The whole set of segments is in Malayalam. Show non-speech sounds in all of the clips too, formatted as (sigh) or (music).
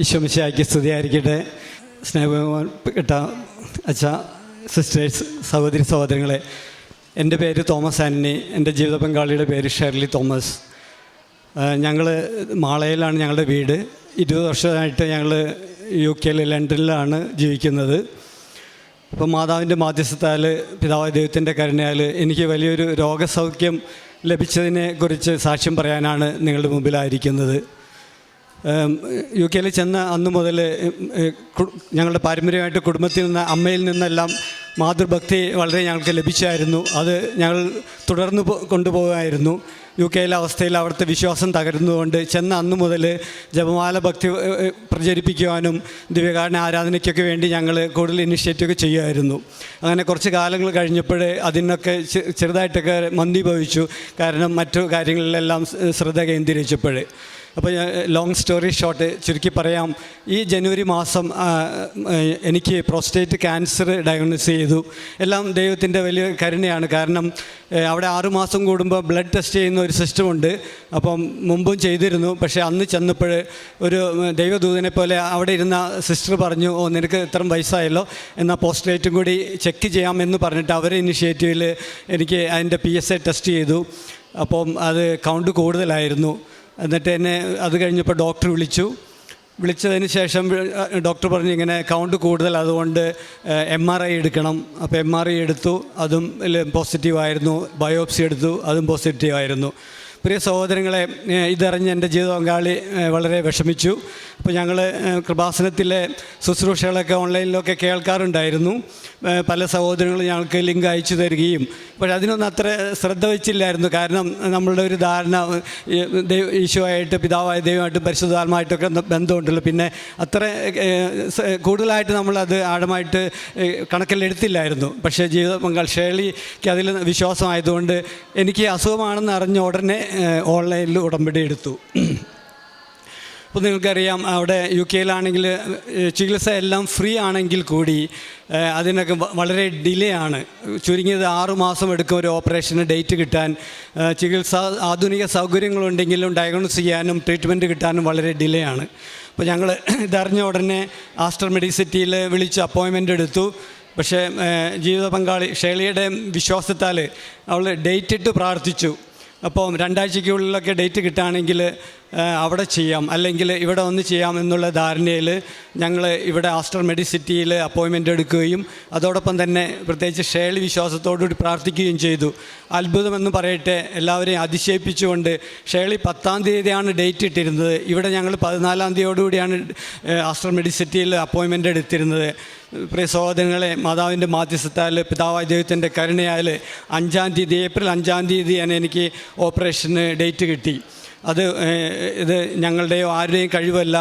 ഈശോമിശായ്ക്ക് സ്തുതിയായിരിക്കട്ടെ. സ്നേഹപ്പെട്ട അച്ഛ സിസ്റ്റേഴ്സ് സഹോദരി സഹോദരങ്ങളെ. എന്റെ പേര് തോമസ് ആന്റണി. എന്റെ ജീവിത പങ്കാളിയുടെ പേര് ഷെർലി തോമസ്. ഞങ്ങൾ മാളയിലാണ് ഞങ്ങളുടെ വീട്. ഇരുപത് വർഷമായിട്ട് ഞങ്ങൾ യു കെയിൽ ലണ്ടനിലാണ് ജീവിക്കുന്നത്. അപ്പോൾ മാതാവിന്റെ മാധ്യസ്ഥത്താൽ പിതാവ് ദൈവത്തിന്റെ കരുണയാൽ എനിക്ക് വലിയൊരു രോഗസൗഖ്യം ലഭിച്ചതിനെ കുറിച്ച് സാക്ഷ്യം പറയാനാണ് നിങ്ങളുടെ മുമ്പിലായിരിക്കുന്നത്. യു കെയിൽ ചെന്ന അന്ന് മുതൽ ഞങ്ങളുടെ പാരമ്പര്യമായിട്ട് കുടുംബത്തിൽ നിന്ന് അമ്മയിൽ നിന്നെല്ലാം മാതൃഭക്തി വളരെ ഞങ്ങൾക്ക് ലഭിച്ചായിരുന്നു. അത് ഞങ്ങൾ തുടർന്ന് കൊണ്ടുപോകുമായിരുന്നു യു കെയിലെ അവസ്ഥയിൽ അവിടുത്തെ വിശ്വാസം തകരുന്നതുകൊണ്ട് ചെന്ന അന്ന് മുതൽ ജപമാല ഭക്തി പ്രചരിപ്പിക്കുവാനും ദിവ്യകാരണ ആരാധനയ്ക്കൊക്കെ വേണ്ടി ഞങ്ങൾ കൂടുതൽ ഇനിഷ്യേറ്റീവ് ചെയ്യുമായിരുന്നു. അങ്ങനെ കുറച്ച് കാലങ്ങൾ കഴിഞ്ഞപ്പോൾ അതിനൊക്കെ ചെറുതായിട്ടൊക്കെ മന്ദീഭവിച്ചു. കാരണം മറ്റു കാര്യങ്ങളിലെല്ലാം ശ്രദ്ധ കേന്ദ്രീകരിച്ചപ്പോൾ അപ്പോൾ ഞാൻ ലോങ് സ്റ്റോറി ഷോർട്ട് ചുരുക്കി പറയാം. ഈ ജനുവരി മാസം എനിക്ക് പ്രോസ്റ്റേറ്റ് ക്യാൻസർ ഡയഗ്നോസ് ചെയ്തു. എല്ലാം ദൈവത്തിന്റെ വലിയ കരുണയാണ്. കാരണം അവിടെ ആറുമാസം കൂടുമ്പോൾ ബ്ലഡ് ടെസ്റ്റ് ചെയ്യുന്ന ഒരു സിസ്റ്റമുണ്ട് അപ്പം മുമ്പും ചെയ്തിരുന്നു. പക്ഷേ അന്ന് ചെന്നപ്പോൾ ഒരു ദൈവദൂതനെ പോലെ അവിടെ ഇരുന്ന സിസ്റ്റർ പറഞ്ഞു ഓ നിനക്ക് ഇത്രയും വയസ്സായല്ലോ. എന്നാൽ പോസ്റ്റേറ്റും കൂടി ചെക്ക് ചെയ്യാമെന്ന് പറഞ്ഞിട്ട് അവരെ ഇനിഷ്യേറ്റീവിൽ എനിക്ക് അതിന്റെ പി എസ് എ ടെസ്റ്റ് ചെയ്തു. അപ്പം അത് കൗണ്ട് കൂടുതലായിരുന്നു. എന്നിട്ട് എന്നെ അത് കഴിഞ്ഞപ്പോൾ ഡോക്ടർ വിളിച്ചു. വിളിച്ചതിന് ശേഷം ഡോക്ടർ പറഞ്ഞു ഇങ്ങനെ കൗണ്ട് കൂടുതൽ അതുകൊണ്ട് എം ആർ ഐ എടുക്കണം. അപ്പോൾ എം ആർ ഐ എടുത്തു. അതും പോസിറ്റീവായിരുന്നു ബയോപ്സി എടുത്തു. അതും പോസിറ്റീവായിരുന്നു പ്രിയ സഹോദരങ്ങളെ ഇതറിഞ്ഞ് എന്റെ ജീവിത പങ്കാളി വളരെ വിഷമിച്ചു. അപ്പോൾ ഞങ്ങൾ കൃപാസനത്തിലെ ശുശ്രൂഷകളൊക്കെ ഓൺലൈനിലൊക്കെ കേൾക്കാറുണ്ടായിരുന്നു. പല സഹോദരങ്ങളും ഞങ്ങൾക്ക് ലിങ്ക് അയച്ചു തരികയും. പക്ഷേ അതിനൊന്നും അത്ര ശ്രദ്ധ വെച്ചില്ലായിരുന്നു. കാരണം നമ്മളുടെ ഒരു ധാരണ ഈശോയായിട്ട് പിതാവായ ദൈവമായിട്ടും പരിശുദ്ധാത്മായിട്ടൊക്കെ ബന്ധമുണ്ടല്ലോ. പിന്നെ അത്ര കൂടുതലായിട്ട് നമ്മളത് ആഴമായിട്ട് കണക്കിലെടുത്തില്ലായിരുന്നു. പക്ഷേ ജീവിത പങ്കാൾ ഷേളിക്ക് അതിൽ വിശ്വാസമായതുകൊണ്ട് എനിക്ക് അസുഖമാണെന്ന് അറിഞ്ഞ ഉടനെ ഓൺലൈനിൽ ഉടമ്പടി എടുത്തു. അപ്പോൾ നിങ്ങൾക്കറിയാം അവിടെ യു കെയിലാണെങ്കിൽ ചികിത്സ എല്ലാം ഫ്രീ ആണെങ്കിൽ കൂടി അതിനൊക്കെ വളരെ ഡിലേ ആണ്. ചുരുങ്ങിയത് ആറുമാസം എടുക്കും ഒരു ഓപ്പറേഷന് ഡേറ്റ് കിട്ടാൻ. ചികിത്സ ആധുനിക സൗകര്യങ്ങളുണ്ടെങ്കിലും ഡയഗ്നോസ് ചെയ്യാനും ട്രീറ്റ്മെന്റ് കിട്ടാനും വളരെ ഡിലേ ആണ്. അപ്പോൾ ഞങ്ങൾ (clears throat) ഇതറിഞ്ഞ ഉടനെ ആസ്റ്റർ മെഡിസിറ്റിയിൽ വിളിച്ച് അപ്പോയിൻമെന്റ് എടുത്തു. പക്ഷേ ജീവിത പങ്കാളി ഷേളിയുടെ വിശ്വാസത്താൽ അവൾ ഡേറ്റ് ഇട്ട് പ്രാർത്ഥിച്ചു. അപ്പോൾ രണ്ടാഴ്ചയ്ക്കുള്ളിലൊക്കെ ഡേറ്റ് കിട്ടുകയാണെങ്കിൽ അവിടെ ചെയ്യാം. അല്ലെങ്കിൽ ഇവിടെ വന്ന് ചെയ്യാം എന്നുള്ള ധാരണയിൽ ഞങ്ങൾ ഇവിടെ ആസ്റ്റർ മെഡിസിറ്റിയിൽ അപ്പോയിൻമെന്റ് എടുക്കുകയും അതോടൊപ്പം തന്നെ പ്രത്യേകിച്ച് ഷേളി വിശ്വാസത്തോടുകൂടി പ്രാർത്ഥിക്കുകയും ചെയ്തു. അത്ഭുതമെന്ന് പറയട്ടെ എല്ലാവരെയും അതിശയിപ്പിച്ചുകൊണ്ട് ഷേളി പത്താം തീയതിയാണ് ഡേറ്റ് ഇട്ടിരുന്നത്. ഇവിടെ ഞങ്ങൾ പതിനാലാം തീയതിയോടുകൂടിയാണ് ആസ്റ്റർ മെഡിസിറ്റിയിൽ അപ്പോയിൻമെന്റ് എടുത്തിരുന്നത്. പ്രിയ സഹോദരങ്ങളെ മാതാവിന്റെ മാധ്യസ്ഥത്താൽ പിതാവായ ദൈവത്തിന്റെ കരുണയാൽ അഞ്ചാം തീയതി ഏപ്രിൽ അഞ്ചാം തീയതിയാണ് എനിക്ക് ഓപ്പറേഷന് ഡേറ്റ് കിട്ടി. അത് ഇത് ഞങ്ങളുടെയോ ആരുടെയും കഴിവല്ല.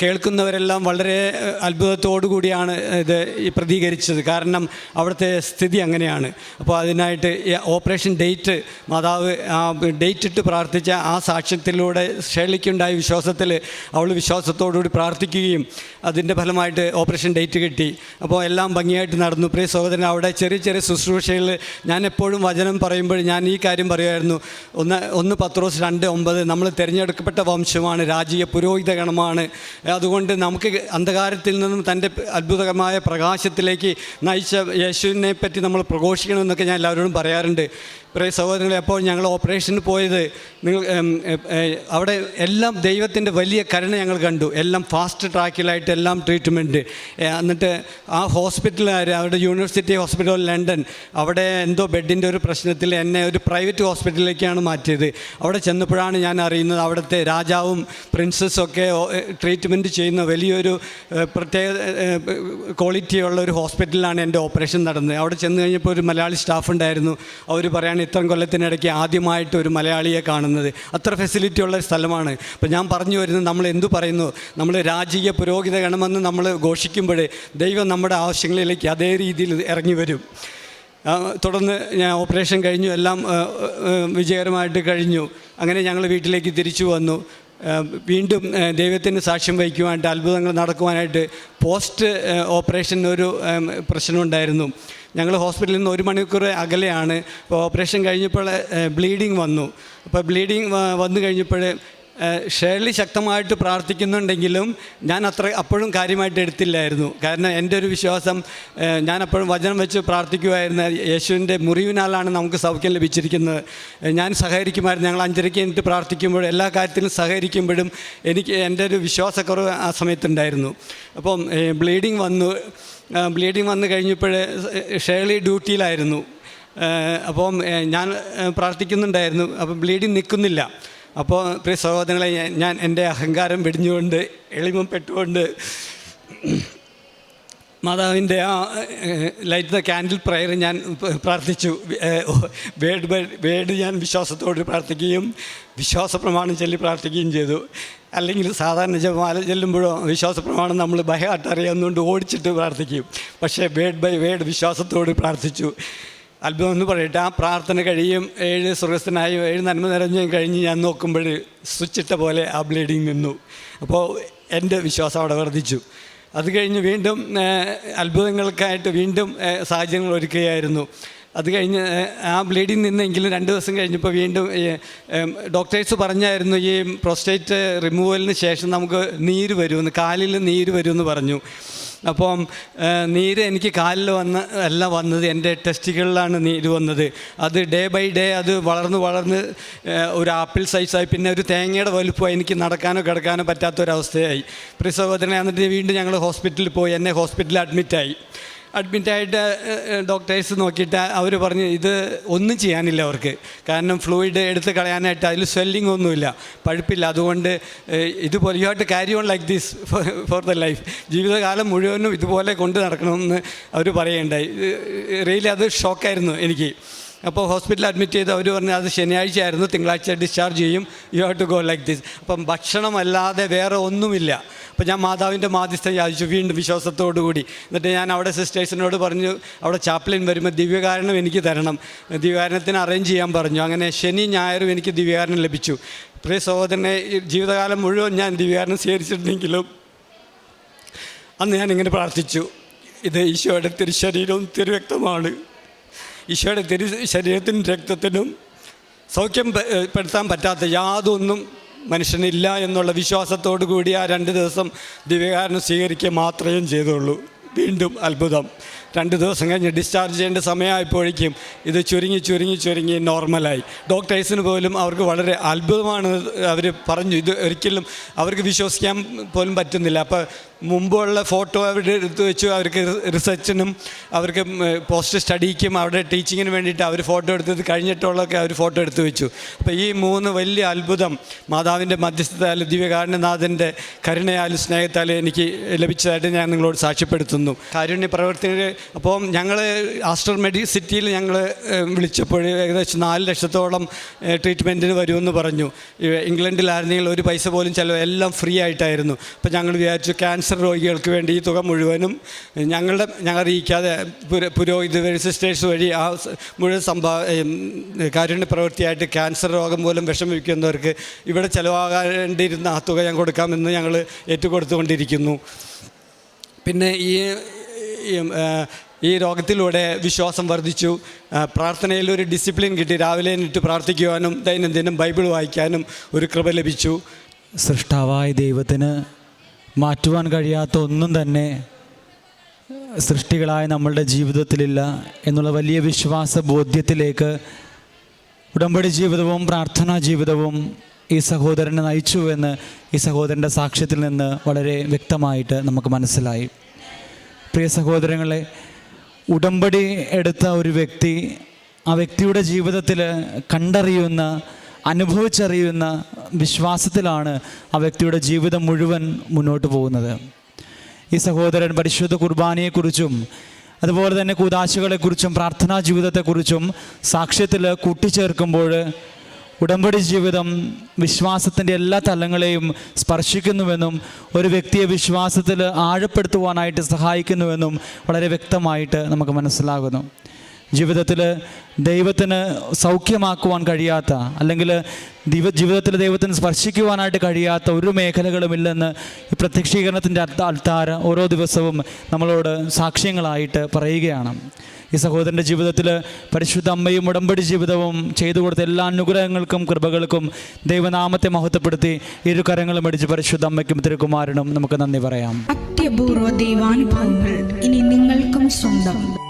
കേൾക്കുന്നവരെല്ലാം വളരെ അത്ഭുതത്തോടു കൂടിയാണ് ഇത് പ്രതികരിച്ചത്. കാരണം അവിടുത്തെ സ്ഥിതി അങ്ങനെയാണ്. അപ്പോൾ അതിനായിട്ട് ഓപ്പറേഷൻ ഡേറ്റ് മാതാവ് ആ ഡേറ്റ് ഇട്ട് പ്രാർത്ഥിച്ച ആ സാക്ഷ്യത്തിലൂടെ ഷേളിക്കുണ്ടായ വിശ്വാസത്തിൽ അവൾ വിശ്വാസത്തോടുകൂടി പ്രാർത്ഥിക്കുകയും അതിന്റെ ഫലമായിട്ട് ഓപ്പറേഷൻ ഡേറ്റ് കിട്ടി. അപ്പോൾ എല്ലാം ഭംഗിയായിട്ട് നടന്നു. പ്രിയ സഹോദരൻ അവിടെ ചെറിയ ചെറിയ ശുശ്രൂഷയിൽ ഞാൻ എപ്പോഴും വചനം പറയുമ്പോൾ ഞാൻ ഈ കാര്യം പറയുമായിരുന്നു. ഒന്ന് ഒന്ന് പത്രോസ് രണ്ട് ഒമ്പത് നമ്മൾ തിരഞ്ഞെടുക്കപ്പെട്ട വംശമാണ് രാജീയ പുരോഹിത ഗണമാണ് അതുകൊണ്ട് നമുക്ക് അന്ധകാരത്തിൽ നിന്നും തന്റെ അത്ഭുതകരമായ പ്രകാശത്തിലേക്ക് നയിച്ച യേശുവിനെ പറ്റി നമ്മൾ പ്രഘോഷിക്കണമെന്നൊക്കെ ഞാൻ എല്ലാവരോടും പറയാറുണ്ട്. പ്രിയ സഹോദരങ്ങളെ അപ്പോൾ ഞങ്ങൾ ഓപ്പറേഷന് പോയത് നിങ്ങൾ അവിടെ എല്ലാം ദൈവത്തിന്റെ വലിയ കരുണ ഞങ്ങൾ കണ്ടു. എല്ലാം ഫാസ്റ്റ് ട്രാക്കിലായിട്ട് എല്ലാം ട്രീറ്റ്മെന്റ് എന്നിട്ട് ആ ഹോസ്പിറ്റലുകാർ അവിടെ യൂണിവേഴ്സിറ്റി ഹോസ്പിറ്റൽ ലണ്ടൻ അവിടെ എന്തോ ബെഡിന്റെ ഒരു പ്രശ്നത്തിൽ എന്നെ ഒരു പ്രൈവറ്റ് ഹോസ്പിറ്റലിലേക്കാണ് മാറ്റിയത്. അവിടെ ചെന്നപ്പോഴാണ് ഞാൻ അറിയുന്നത് അവിടുത്തെ രാജാവും പ്രിൻസസ്സും ഒക്കെ ട്രീറ്റ്മെന്റ് ചെയ്യുന്ന വലിയൊരു പ്രത്യേക ക്വാളിറ്റിയുള്ള ഒരു ഹോസ്പിറ്റലിലാണ് എന്റെ ഓപ്പറേഷൻ നടന്നത്. അവിടെ ചെന്ന് കഴിഞ്ഞപ്പോൾ ഒരു മലയാളി സ്റ്റാഫ് ഉണ്ടായിരുന്നു. അവർ പറയാണ് ഇത്രയും കൊല്ലത്തിനിടയ്ക്ക് ആദ്യമായിട്ട് ഒരു മലയാളിയെ കാണുന്നത്. അത്ര ഫെസിലിറ്റി ഉള്ള സ്ഥലമാണ്. അപ്പോൾ ഞാൻ പറഞ്ഞു വരുന്നത് നമ്മൾ എന്തു പറയുന്നു? നമ്മൾ രാജീയ പുരോഗതി ഗണമെന്ന് നമ്മൾ ഘോഷിക്കുമ്പോൾ ദൈവം നമ്മുടെ ആവശ്യങ്ങളിലേക്ക് അതേ രീതിയിൽ ഇറങ്ങി വരും. തുടർന്ന് ഞാൻ ഓപ്പറേഷൻ കഴിഞ്ഞു. എല്ലാം വിജയകരമായിട്ട് കഴിഞ്ഞു. അങ്ങനെ ഞങ്ങൾ വീട്ടിലേക്ക് തിരിച്ചു വന്നു. വീണ്ടും ദൈവത്തിന് സാക്ഷ്യം വഹിക്കുവാനായിട്ട് അത്ഭുതങ്ങൾ നടക്കുവാനായിട്ട് പോസ്റ്റ് ഓപ്പറേഷൻ ഒരു പ്രശ്നമുണ്ടായിരുന്നു ഞങ്ങൾ ഹോസ്പിറ്റലിൽ നിന്ന് ഒരു മണിക്കൂർ അകലെയാണ്. ഓപ്പറേഷൻ കഴിഞ്ഞപ്പോൾ ബ്ലീഡിങ് വന്നു. അപ്പോൾ ബ്ലീഡിങ് വന്നു കഴിഞ്ഞപ്പോൾ ഷേർലി ശക്തമായിട്ട് പ്രാർത്ഥിക്കുന്നുണ്ടെങ്കിലും ഞാൻ അത്ര അപ്പോഴും കാര്യമായിട്ട് എടുത്തില്ലായിരുന്നു. കാരണം എന്റെ ഒരു വിശ്വാസം ഞാൻ അപ്പോഴും വചനം വെച്ച് പ്രാർത്ഥിക്കുമായിരുന്നു യേശുവിന്റെ മുറിവിനാലാണ് നമുക്ക് സൗഖ്യം ലഭിച്ചിരിക്കുന്നത്. ഞാൻ സഹകരിക്കുമായിരുന്നു. ഞങ്ങൾ അഞ്ചരയ്ക്ക് എനിക്ക് പ്രാർത്ഥിക്കുമ്പോഴും എല്ലാ കാര്യത്തിലും സഹകരിക്കുമ്പോഴും എനിക്ക് എന്റെ ഒരു വിശ്വാസക്കുറവ് ആ സമയത്തുണ്ടായിരുന്നു. അപ്പം ബ്ലീഡിങ് വന്നു. ബ്ലീഡിങ് വന്നു കഴിഞ്ഞപ്പോൾ ഷേർലി ഡ്യൂട്ടിയിലായിരുന്നു. അപ്പം ഞാൻ പ്രാർത്ഥിക്കുന്നുണ്ടായിരുന്നു. അപ്പം ബ്ലീഡിങ് നിൽക്കുന്നില്ല. അപ്പോൾ പ്രിയ സഹോദരങ്ങളെ ഞാൻ- എന്റെ അഹങ്കാരം വെടിഞ്ഞുകൊണ്ട് എളിമപ്പെട്ടുകൊണ്ട് മാതാവിന്റെ ആ ലൈറ്റ് ദ ക്യാൻഡിൽ പ്രയർ ഞാൻ പ്രാർത്ഥിച്ചു. വേഡ് ബൈ- വേഡ് ഞാൻ വിശ്വാസത്തോട് പ്രാർത്ഥിക്കുകയും വിശ്വാസ പ്രമാണം ചൊല്ലി പ്രാർത്ഥിക്കുകയും ചെയ്തു. അല്ലെങ്കിൽ സാധാരണ ജപമാല ചെല്ലുമ്പോഴോ വിശ്വാസ പ്രമാണം നമ്മൾ ഭയം അറിയാവുന്നതുകൊണ്ട് ഓടിച്ചിട്ട് പ്രാർത്ഥിക്കും. പക്ഷേ വേഡ് ബൈ വേഡ് വിശ്വാസത്തോട് പ്രാർത്ഥിച്ചു. അത്ഭുതം എന്ന് പറയട്ടെ ആ പ്രാർത്ഥന കഴിയും ഏഴ് സുഖസ്ഥനായും ഏഴ് നന്മ നിറഞ്ഞും കഴിഞ്ഞ് ഞാൻ നോക്കുമ്പോൾ സ്വിച്ചിട്ട പോലെ ആ ബ്ലീഡിങ് നിന്നു. അപ്പോൾ എന്റെ വിശ്വാസം അവിടെ വർദ്ധിച്ചു. അത് കഴിഞ്ഞ് വീണ്ടും അത്ഭുതങ്ങൾക്കായിട്ട് വീണ്ടും സാഹചര്യങ്ങൾ ഒരുക്കുകയായിരുന്നു. അത് കഴിഞ്ഞ് ആ ബ്ലീഡിങ് നിന്നെങ്കിലും രണ്ട് ദിവസം കഴിഞ്ഞപ്പോൾ വീണ്ടും ഡോക്ടേഴ്സ് പറഞ്ഞായിരുന്നു ഈ പ്രോസ്റ്റേറ്റ് റിമൂവലിന് ശേഷം നമുക്ക് നീര് വരുമെന്ന് കാലിൽ നീര് വരുമെന്ന് പറഞ്ഞു. അപ്പം നീര് എനിക്ക് കാലിൽ വന്ന് അല്ല വന്നത് എന്റെ ടെസ്റ്റുകളിലാണ് നീര് വന്നത്. അത് ഡേ ബൈ ഡേ അത് വളർന്ന് വളർന്ന് ഒരു ആപ്പിൾ സൈസായി. പിന്നെ ഒരു തേങ്ങയുടെ വലുപ്പമായി എനിക്ക് നടക്കാനോ കിടക്കാനോ പറ്റാത്തൊരവസ്ഥയായി. പ്രിയ സഹോദരനെ എന്നിട്ട് വീണ്ടും ഞങ്ങൾ ഹോസ്പിറ്റലിൽ പോയി. എന്നെ ഹോസ്പിറ്റലിൽ അഡ്മിറ്റായി. അഡ്മിറ്റായിട്ട് ഡോക്ടേഴ്സ് നോക്കിയിട്ട് അവർ പറഞ്ഞു ഇത് ഒന്നും ചെയ്യാനില്ല അവർക്ക്. കാരണം ഫ്ലൂയിഡ് എടുത്ത് കളയാനായിട്ട് അതിൽ സ്വെല്ലിംഗ് ഒന്നുമില്ല. പഴുപ്പില്ല. അതുകൊണ്ട് ഇതുപോലെ you have to on like this for the life ജീവിതകാലം മുഴുവനും ഇതുപോലെ കൊണ്ട് നടക്കണമെന്ന് അവർ പറയുകയുണ്ടായി. റിയലി അത് ഷോക്കായിരുന്നു എനിക്ക്. അപ്പോൾ ഹോസ്പിറ്റലിൽ അഡ്മിറ്റ് ചെയ്ത് അവർ പറഞ്ഞു അത് ശനിയാഴ്ച ആയിരുന്നു തിങ്കളാഴ്ച ഡിസ്ചാർജ് ചെയ്യും you have to go like this appam ഭക്ഷണമല്ലാതെ വേറെ ഒന്നുമില്ല. അപ്പോൾ ഞാൻ മാതാവിന്റെ മാധ്യസ്ഥം യാചിച്ചു വീണ്ടും വിശ്വാസത്തോടു കൂടി. എന്നിട്ട് ഞാൻ അവിടെ സിസ്റ്റേഴ്സിനോട് പറഞ്ഞു അവിടെ ചാപ്ലിൻ വരുമ്പോൾ ദിവ്യകാരണം എനിക്ക് തരണം. ദിവ്യകാരണത്തിന് അറേഞ്ച് ചെയ്യാൻ പറഞ്ഞു. അങ്ങനെ ശനി ഞായറും എനിക്ക് ദിവ്യകാരണം ലഭിച്ചു. പ്രിയ സഹോദരനെ ജീവിതകാലം മുഴുവൻ ഞാൻ ദിവ്യകാരണം സ്വീകരിച്ചിട്ടുണ്ടെങ്കിലും അന്ന് ഞാനിങ്ങനെ പ്രാർത്ഥിച്ചു. ഇത് ഈശോയുടെ തിരുശരീരവും തിരുരക്തമാണ് ഈശോയുടെ തിരു ശരീരത്തിനും രക്തത്തിനും സൗഖ്യം പെടുത്താൻ പറ്റാത്ത യാതൊന്നും മനുഷ്യനില്ല എന്നുള്ള വിശ്വാസത്തോടു കൂടി ആ രണ്ട് ദിവസം ദിവ്യകാരനം സ്വീകരിക്കുക മാത്രമേ ചെയ്തുള്ളൂ. വീണ്ടും അത്ഭുതം. രണ്ട് ദിവസം കഴിഞ്ഞ് ഡിസ്ചാർജ് ചെയ്യേണ്ട സമയമായപ്പോഴേക്കും ഇത് ചുരുങ്ങി ചുരുങ്ങി ചുരുങ്ങി നോർമലായി. ഡോക്ടേഴ്സിന് പോലും അവർക്ക് വളരെ അത്ഭുതമാണ് അവർ പറഞ്ഞു. ഇത് ഒരിക്കലും അവർക്ക് വിശ്വസിക്കാൻ പോലും പറ്റുന്നില്ല. അപ്പോൾ മുമ്പുള്ള ഫോട്ടോ അവരുടെ എടുത്ത് വെച്ചു അവർക്ക് റിസർച്ചിനും അവർക്ക് പോസ്റ്റ് സ്റ്റഡിക്കും അവരുടെ ടീച്ചിങ്ങിന് വേണ്ടിയിട്ട് അവർ ഫോട്ടോ എടുത്തത് കഴിഞ്ഞിട്ടുള്ളതൊക്കെ അവർ ഫോട്ടോ എടുത്ത് വെച്ചു. അപ്പോൾ ഈ മൂന്ന് വലിയ അത്ഭുതം മാതാവിന്റെ മധ്യസ്ഥതയാൽ ദിവ്യകാരണനാഥന്റെ കരുണയാലും സ്നേഹത്താലും എനിക്ക് ലഭിച്ചതായിട്ട് ഞാൻ നിങ്ങളോട് സാക്ഷ്യപ്പെടുത്തുന്നു. കാരുണ്യ പ്രവർത്തകർ അപ്പോൾ ഞങ്ങൾ ആസ്റ്റർ മെഡി സിറ്റിയിൽ ഞങ്ങൾ വിളിച്ചപ്പോൾ ഏകദേശം നാല് ലക്ഷത്തോളം ട്രീറ്റ്മെന്റിന് വരുമെന്ന് പറഞ്ഞു. ഇംഗ്ലണ്ടിലായിരുന്നെങ്കിൽ ഒരു പൈസ പോലും ചിലവ് എല്ലാം ഫ്രീ ആയിട്ടായിരുന്നു. അപ്പോൾ ഞങ്ങൾ വിചാരിച്ചു ക്യാൻസർ രോഗികൾക്ക് വേണ്ടി ഈ തുക മുഴുവനും ഞങ്ങളുടെ ഞങ്ങൾ അറിയിക്കാതെ പുരോഹിത സിസ്റ്റേഴ്സ് വഴി ആ മുഴുവൻ സംഭാ കാരുണ്യ പ്രവൃത്തിയായിട്ട് ക്യാൻസർ രോഗം പോലും വിഷമിക്കുന്നവർക്ക് ഇവിടെ ചിലവാകേണ്ടിയിരുന്ന ആ തുക ഞാൻ കൊടുക്കാമെന്ന് ഞങ്ങൾ ഏറ്റുകൊടുത്തുകൊണ്ടിരിക്കുന്നു. പിന്നെ ഈ ഈ രോഗത്തിലൂടെ വിശ്വാസം വർദ്ധിച്ചു. പ്രാർത്ഥനയിൽ ഒരു ഡിസിപ്ലിൻ കിട്ടി. രാവിലെ നിട്ട് പ്രാർത്ഥിക്കുവാനും ദൈനംദിനം ബൈബിൾ വായിക്കാനും ഒരു കൃപ ലഭിച്ചു. സൃഷ്ടാവായ ദൈവത്തിന് മാറ്റുവാൻ കഴിയാത്ത ഒന്നും തന്നെ സൃഷ്ടികളായ നമ്മളുടെ ജീവിതത്തിലില്ല എന്നുള്ള വലിയ വിശ്വാസ ബോധ്യത്തിലേക്ക് ഉടമ്പടി ജീവിതവും പ്രാർത്ഥനാ ജീവിതവും ഈ സഹോദരനെ നയിച്ചു എന്ന് ഈ സഹോദരന്റെ സാക്ഷ്യത്തിൽ നിന്ന് വളരെ വ്യക്തമായിട്ട് നമുക്ക് മനസ്സിലായി. പ്രിയ സഹോദരങ്ങളെ ഉടമ്പടി എടുത്ത ഒരു വ്യക്തി ആ വ്യക്തിയുടെ ജീവിതത്തിൽ കണ്ടറിയുന്ന അനുഭവിച്ചറിയുന്ന വിശ്വാസത്തിലാണ് ആ വ്യക്തിയുടെ ജീവിതം മുഴുവൻ മുന്നോട്ട് പോകുന്നത്. ഈ സഹോദരൻ പരിശുദ്ധ കുർബാനയെക്കുറിച്ചും അതുപോലെ തന്നെ കൂതാശകളെക്കുറിച്ചും പ്രാർത്ഥനാ ജീവിതത്തെക്കുറിച്ചും സാക്ഷ്യത്തിൽ കൂട്ടിച്ചേർക്കുമ്പോൾ ഉടമ്പടി ജീവിതം വിശ്വാസത്തിന്റെ എല്ലാ തലങ്ങളെയും സ്പർശിക്കുന്നുവെന്നും ഒരു വ്യക്തിയെ വിശ്വാസത്തിൽ ആഴപ്പെടുത്തുവാനായിട്ട് സഹായിക്കുന്നുവെന്നും വളരെ വ്യക്തമായിട്ട് നമുക്ക് മനസ്സിലാകുന്നു. ജീവിതത്തിൽ ദൈവത്തിന് സൗഖ്യമാക്കുവാൻ കഴിയാത്ത അല്ലെങ്കിൽ ദൈവ ജീവിതത്തിൽ ദൈവത്തിന് സ്പർശിക്കുവാനായിട്ട് കഴിയാത്ത ഒരു മേഖലകളുമില്ലെന്ന് ഈ പ്രത്യക്ഷീകരണത്തിന്റെ അൽത്താര ഓരോ ദിവസവും നമ്മളോട് സാക്ഷ്യങ്ങളായിട്ട് പറയുകയാണ്. ഈ സഹോദരന്റെ ജീവിതത്തിൽ പരിശുദ്ധ അമ്മയും ഉടമ്പടി ജീവിതവും ചെയ്തു കൊടുത്ത എല്ലാ അനുഗ്രഹങ്ങൾക്കും കൃപകൾക്കും ദൈവനാമത്തെ മഹത്വപ്പെടുത്തി ഇരു കരങ്ങളും അടിച്ച് പരിശുദ്ധ അമ്മയ്ക്കും തിരുകുമാരനും നമുക്ക് നന്ദി പറയാം. അത്യപൂർവ ദൈവാനുഭവങ്ങൾ ഇനി നിങ്ങൾക്കും സ്വന്തം.